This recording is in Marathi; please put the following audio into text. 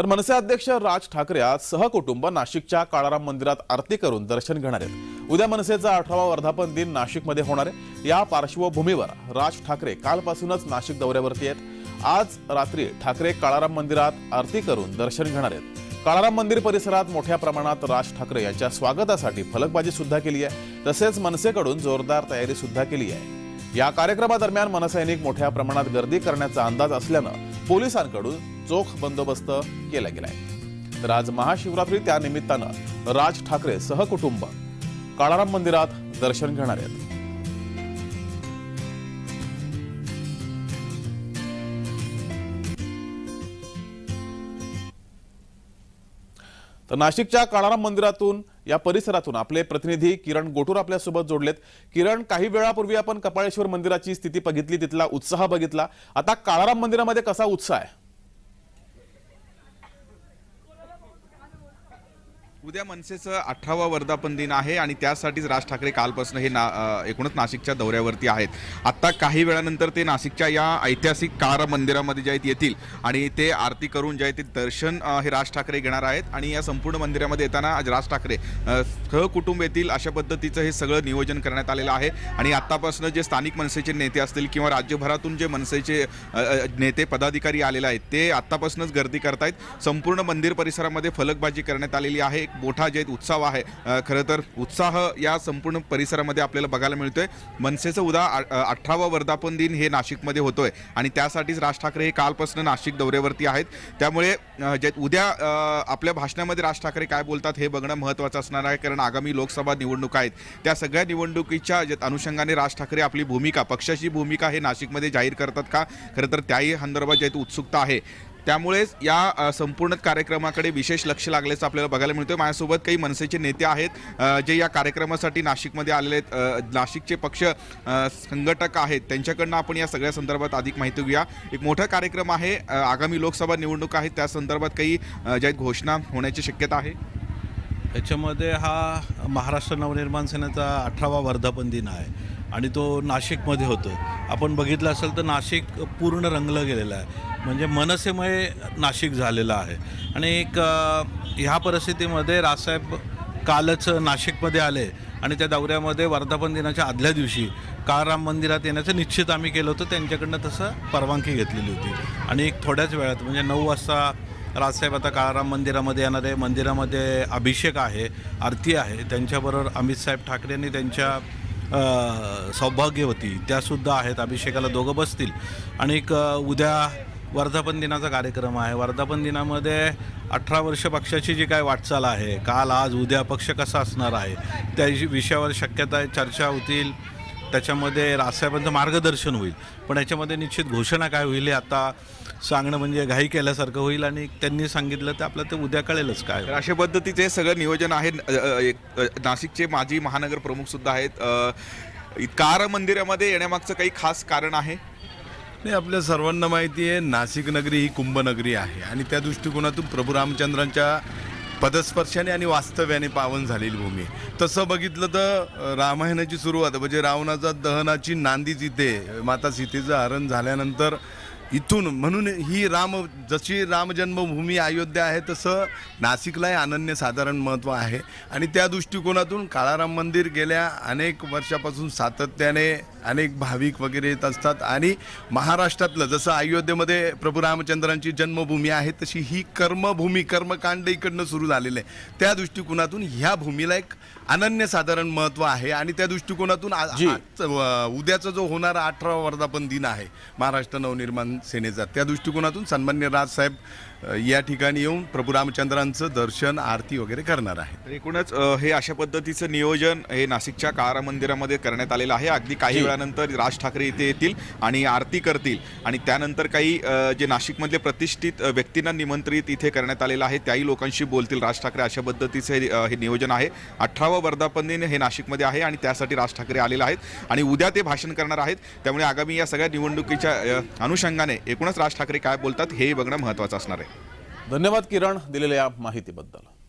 तर मनसे अध्यक्ष राज ठाकरे आज सहकुटुंब नाशिकच्या काळाराम मंदिरात आरती करून दर्शन घेणार आहेत. उद्या मनसेचा अठरावा वर्धापन दिन नाशिकमध्ये होणार आहे. या पार्श्वभूमीवर राज ठाकरे कालपासूनच नाशिक दौऱ्यावरती आहेत. आज रात्री ठाकरे काळाराम मंदिरात आरती करून दर्शन घेणार आहेत. काळाराम मंदिर परिसरात मोठ्या प्रमाणात राज ठाकरे यांच्या स्वागतासाठी फलकबाजी सुद्धा केली आहे. तसेच मनसेकडून जोरदार तयारी सुद्धा केली आहे. या कार्यक्रमादरम्यान मनसैनिक मोठ्या प्रमाणात गर्दी करण्याचा अंदाज असल्यानं पोलिसांकडून चोख बंदोबस्त केला गेलाय. तर आज महाशिवरात्री त्यानिमित्तानं राज ठाकरे सहकुटुंब काळाराम मंदिरात दर्शन घेणार आहेत. तर नाशिकच्या काळाराम मंदिरातून या परिसरातून आपले प्रतिनिधी किरण गोटूर आपल्यासोबत जोडलेत. किरण काही वेळापूर्वी आपण कपाळेश्वर मंदिराची स्थिती बघितली तिथला उत्साह बघितला. आता काळाराम मंदिरामध्ये कसा उत्साह आहे? उद्या मनसेचं अठरावा वर्धापन दिन आहे आणि त्यासाठीच राज ठाकरे कालपासून हे ना एकूणच नाशिकच्या दौऱ्यावरती आहेत. आत्ता काही वेळानंतर ते नाशिकच्या या ऐतिहासिक कार मंदिरामध्ये जे आहेत येतील आणि ते आरती करून जे आहे ते दर्शन हे राज ठाकरे घेणार आहेत. आणि या संपूर्ण मंदिरामध्ये येताना आज राज ठाकरे सहकुटुंब येतील अशा पद्धतीचं हे सगळं नियोजन करण्यात आलेलं आहे. आणि आत्तापासून जे स्थानिक मनसेचे नेते असतील किंवा राज्यभरातून जे मनसेचे नेते पदाधिकारी आलेले आहेत ते आत्तापासूनच गर्दी करतायत. संपूर्ण मंदिर परिसरामध्ये फलकबाजी करण्यात आलेली आहे. एक मोठा जे उत्सव आहे खरं तर उत्साह या संपूर्ण परिसरामध्ये आपल्याला बघायला मिळतोय. मनसेचं उदा अठरावं वर्धापन दिन हे नाशिकमध्ये होतोय आणि त्यासाठीच राज ठाकरे हे कालपासून नाशिक दौऱ्यावरती आहेत. त्यामुळे जे उद्या आपल्या भाषणामध्ये राज ठाकरे काय बोलतात हे बघणं महत्त्वाचं असणार आहे कारण आगामी लोकसभा निवडणुका आहेत. त्या सगळ्या निवडणुकीच्या जे अनुषंगाने राज ठाकरे आपली भूमिका पक्षाची भूमिका हे नाशिकमध्ये जाहीर करतात का? खरं तर त्याही संदर्भात जे उत्सुकता आहे. त्यामुळेच या संपूर्ण कार्यक्रमाकडे विशेष लक्ष लागल्याचं आपल्याला बघायला मिळतोय. माझ्यासोबत काही मनसेचे नेते आहेत जे या कार्यक्रमासाठी नाशिकमध्ये आलेले आहेत. नाशिकचे पक्ष संघटक आहेत. त्यांच्याकडनं आपण या सगळ्या संदर्भात अधिक माहिती घेऊया. एक मोठा कार्यक्रम आहे आगामी लोकसभा निवडणूक आहेत त्या संदर्भात काही ज्या घोषणा होण्याची शक्यता आहे? याच्यामध्ये हा महाराष्ट्र नवनिर्माण सेनेचा अठरावा वर्धापन दिन आहे आणि तो नाशिकमध्ये होतो आपण बघितलं असेल तर नाशिक पूर्ण रंगलं गेलेलं आहे. म्हणजे मनसेमुळे नाशिक झालेलं आहे. आणि एक ह्या परिस्थितीमध्ये राजसाहेब कालच नाशिकमध्ये आले आणि त्या दौऱ्यामध्ये वर्धापन दिनाच्या आदल्या दिवशी काळराम मंदिरात येण्याचं निश्चित आम्ही केलं होतं. त्यांच्याकडनं तसं परवानगी घेतलेली होती. आणि एक थोड्याच वेळात म्हणजे नऊ वाजता राजसाहेब आता काळाराम मंदिरामध्ये येणार आहे. मंदिरामध्ये अभिषेक आहे आरती आहे. त्यांच्याबरोबर अमित साहेब ठाकरे आणि त्यांच्या सौभाग्यवती त्यासुद्धा आहेत. अभिषेकाला दोघं बसतील. आणि एक उद्या वर्धापन दिनाचा कार्यक्रम आहे. वर्धापन दिनामध्ये अठरा वर्ष पक्षाची जी काय वाटचाल आहे काल आज उद्या पक्ष कसा असणार आहे त्या विषयावर शक्यता आहे चर्चा होतील. त्याच्यामध्ये राजसाहेबांचं मार्गदर्शन होईल. पण याच्यामध्ये निश्चित घोषणा काय होईल हे आता सांगणं म्हणजे घाई केल्यासारखं होईल आणि त्यांनी सांगितलं तर आपलं ते उद्या कळेलच काय तर अशा पद्धतीचे सगळं नियोजन आहे एक, नाशिकचे माजी महानगर प्रमुख सुद्धा आहेत. कार मंदिरामध्ये येण्यामागचं काही खास कारण आहे? नाही आपल्या सर्वांना माहिती आहे नाशिक नगरी ही कुंभनगरी आहे आणि त्या दृष्टिकोनातून प्रभू रामचंद्रांच्या पदस्पर्शाने आणि वास्तव्याने पावन झालेली भूमी आहे. तसं बघितलं तर रामायणाची सुरुवात म्हणजे रावणाचा दहनाची नांदीच इथे माता सीतेचं हरण झाल्यानंतर इथून म्हणून ही राम जशी राम जन्मभूमी अयोध्या आहे तसं नाशिकलाही अनन्य साधारण महत्त्व आहे. आणि त्या दृष्टिकोनातून काळाराम मंदिर गेल्या अनेक वर्षापासून सातत्याने अनेक भाविक वगैरे येत असतात. आणि महाराष्ट्रातलं जसं अयोध्येमध्ये प्रभू रामचंद्रांची जन्मभूमी आहे तशी ही कर्मभूमी कर्मकांड इकडनं सुरू झालेलं आहे. त्या दृष्टिकोनातून ह्या भूमीला एक अनन्यसाधारण महत्त्व आहे. आणि त्या दृष्टिकोनातून उद्याचा जो होणारा अठरावा वर्धापन दिन आहे महाराष्ट्र नवनिर्माण सेनेचा. त्या दृष्टिकोनातून सन्मान्य राजसाहेब या ठिकाणी येऊन प्रभू रामचंद्रांचं दर्शन आरती वगैरे करणार आहे एकूणच हे अशा पद्धतीचं नियोजन हे नाशिकच्या काळा मंदिरामध्ये करण्यात आलेलं आहे. अगदी काही. वेळानंतर राज ठाकरे इथे येतील आणि आरती करतील. आणि त्यानंतर काही जे नाशिकमधले प्रतिष्ठित व्यक्तींना निमंत्रित इथे करण्यात आलेलं आहे त्याही लोकांशी बोलतील राज ठाकरे. अशा पद्धतीचं हे नियोजन आहे. अठरावं वर्धापन दिन हे नाशिकमध्ये आहे आणि त्यासाठी राज ठाकरे आलेले आहेत. आणि उद्या ते भाषण करणार आहेत. त्यामुळे आगामी या सगळ्या निवडणुकीच्या अ, अनुषंगाने एकूणच राज ठाकरे काय बोलतात हेही बघणं महत्त्वाचं असणार आहे. धन्यवाद किरण दिलेल्या या माहितीबद्दल.